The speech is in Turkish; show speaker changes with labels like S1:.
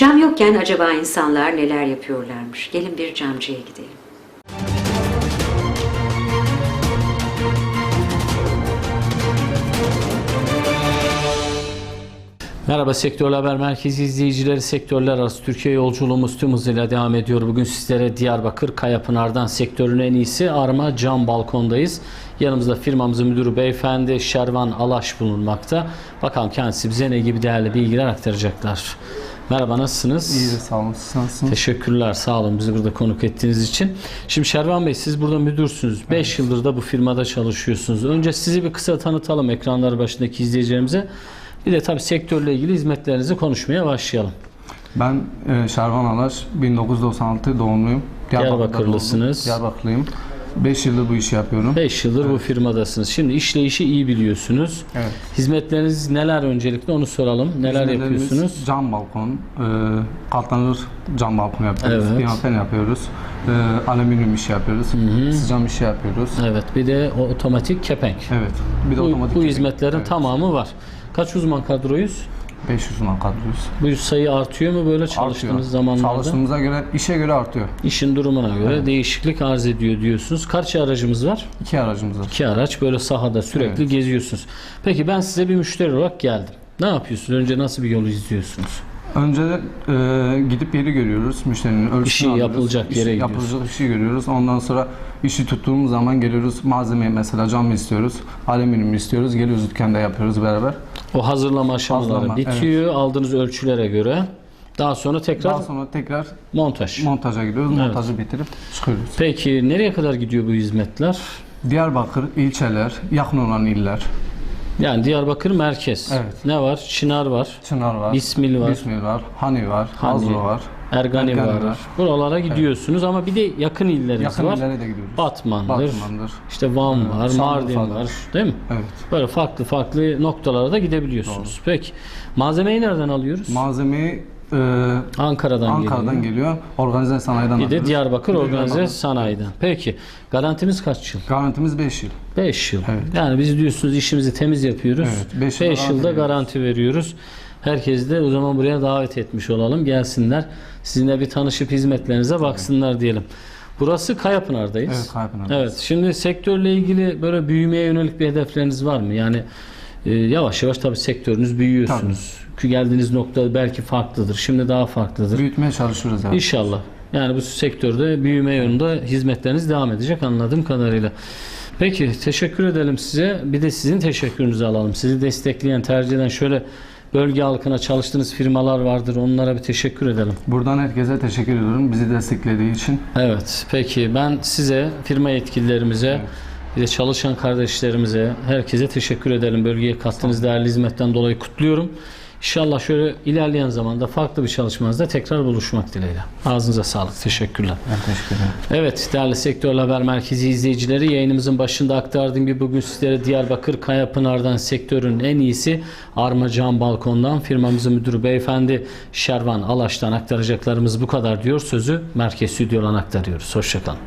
S1: Cam yokken acaba insanlar neler yapıyorlarmış? Gelin bir camcıya gidelim.
S2: Merhaba Sektör Haber Merkezi izleyicileri. Sektörler arası Türkiye yolculuğumuz tüm hızıyla devam ediyor. Bugün sizlere Diyarbakır Kayapınar'dan sektörün en iyisi Arma Cam Balkon'dayız. Yanımızda firmamızın müdürü beyefendi Şervan Alaş bulunmakta. Bakalım kendisi bize ne gibi değerli bilgiler aktaracaklar. Merhaba nasılsınız?
S3: İyi sağ olun. Siz nasılsınız?
S2: Teşekkürler sağ olun bizi burada konuk ettiğiniz için. Şimdi Şervan Bey siz burada müdürsünüz. 5 yıldır da bu firmada çalışıyorsunuz. Önce sizi bir kısa tanıtalım ekranlar başındaki izleyicilerimize. Bir de tabii sektörle ilgili hizmetlerinizi konuşmaya başlayalım.
S3: Ben e, Şervan Alaş, 1996 doğumluyum.
S2: Diyarbakırlısınız.
S3: Diyarbakırlıyım. 5 yıldır bu işi yapıyorum.
S2: 5 yıldır bu firmadasınız. Şimdi işleyişi iyi biliyorsunuz.
S3: Evet.
S2: Hizmetleriniz neler öncelikle onu soralım. Neler yapıyorsunuz?
S3: Cam balkon, e, katlanır cam balkon yapıyoruz.
S2: Evet.
S3: Pimapen yapıyoruz. E, alüminyum işi yapıyoruz. Sıcam işi yapıyoruz.
S2: Evet bir de o otomatik kepenk.
S3: Evet. Bir de
S2: Bu,
S3: otomatik.
S2: bu
S3: kepenk.
S2: hizmetlerin
S3: Evet.
S2: tamamı var. Kaç uzman kadroyuz?
S3: 500 man kadroyuz.
S2: Bu sayı artıyor mu böyle çalıştığınız
S3: Artıyor.
S2: zamanlarda?
S3: Çalıştığımıza göre, işe göre artıyor.
S2: İşin durumuna göre değişiklik arz ediyor diyorsunuz. Kaç aracımız var?
S3: İki aracımız var.
S2: İki araç böyle sahada sürekli geziyorsunuz. Peki ben size bir müşteri olarak geldim. Ne yapıyorsunuz? Önce nasıl bir yolu izliyorsunuz?
S3: Önce e, gidip yeri görüyoruz. Müşterinin ölçüsünü
S2: İşi
S3: alıyoruz.
S2: yapılacak yere
S3: İşi-
S2: gidiyorsun.
S3: Yapılacak işi görüyoruz. Ondan sonra işi tuttuğumuz zaman geliyoruz. Malzemeyi mesela cam istiyoruz. Alüminyum istiyoruz. Geliyoruz dükkanda yapıyoruz beraber.
S2: O hazırlama aşamaları
S3: Hazırlama,
S2: bitiyor. Aldığınız ölçülere göre. Daha sonra tekrar
S3: Daha sonra tekrar
S2: montaj.
S3: montaja gidiyoruz. Montajı bitirip çıkıyoruz.
S2: Peki nereye kadar gidiyor bu hizmetler?
S3: Diyarbakır, ilçeler, yakın olan iller.
S2: Yani Diyarbakır merkez.
S3: Evet.
S2: Ne var? Çınar var.
S3: Çınar var.
S2: Bismil var.
S3: Bismil var. Hani var.
S2: Hani.
S3: Hazro var.
S2: Ergani,
S3: Ergani
S2: var.
S3: var.
S2: Buralara gidiyorsunuz ama bir de yakın illeriniz
S3: Yakın
S2: var.
S3: illere de gidiyoruz.
S2: Batman'dır.
S3: Batman'dır.
S2: İşte Van var, Mardin
S3: Şanlıurfa'dır.
S2: var. Değil mi?
S3: Evet.
S2: Böyle farklı farklı noktalara da gidebiliyorsunuz. Peki malzemeyi nereden alıyoruz?
S3: Malzemeyi e,
S2: Ankara'dan,
S3: Ankara'dan
S2: geliyor.
S3: geliyor. Organize sanayiden
S2: Bir de
S3: alıyoruz.
S2: Diyarbakır
S3: de
S2: Organize
S3: Diyarbakır.
S2: Sanayi'den. Peki garantimiz kaç yıl?
S3: Garantimiz 5 yıl.
S2: 5 yıl.
S3: Evet.
S2: Yani biz diyorsunuz işimizi temiz yapıyoruz.
S3: Evet,
S2: 5
S3: beş yıl
S2: yılda
S3: garanti
S2: garanti veriyoruz. Herkesi de o zaman buraya davet etmiş olalım. Gelsinler. Sizinle bir tanışıp hizmetlerinize baksınlar diyelim. Burası Kayapınar'dayız.
S3: Evet, Kayapınar'dayız.
S2: Evet. Şimdi sektörle ilgili böyle büyümeye yönelik bir hedefleriniz var mı? Yani e, yavaş yavaş tabii sektörünüz büyüyorsunuz. Ki geldiğiniz nokta belki farklıdır. Şimdi daha farklıdır.
S3: Büyütmeye çalışıyoruz yani.
S2: İnşallah. Yani bu sektörde büyüme yolunda hizmetleriniz devam edecek anladığım kadarıyla. Peki teşekkür edelim size. Bir de sizin teşekkürünüzü alalım. Sizi destekleyen, tercih eden şöyle bölge halkına çalıştığınız firmalar vardır. Onlara bir teşekkür edelim.
S3: Buradan herkese teşekkür ediyorum bizi desteklediği için.
S2: Evet. Peki ben size, firma yetkililerimize, bir de çalışan kardeşlerimize, herkese teşekkür edelim. Bölgeye kattığınız değerli hizmetten dolayı kutluyorum. İnşallah şöyle ilerleyen zamanda farklı bir çalışmanızda tekrar buluşmak dileğiyle. Ağzınıza sağlık. Teşekkürler.
S3: Ben teşekkür ederim.
S2: Evet değerli Sektör Haber Merkezi izleyicileri yayınımızın başında aktardığım gibi bugün sizlere Diyarbakır Kayapınar'dan sektörün en iyisi Arma Cam Balkon'dan firmamızın müdürü beyefendi Şervan Alaş'tan aktaracaklarımız bu kadar diyor. Sözü Merkez Stüdyo'dan aktarıyoruz. Hoşçakalın.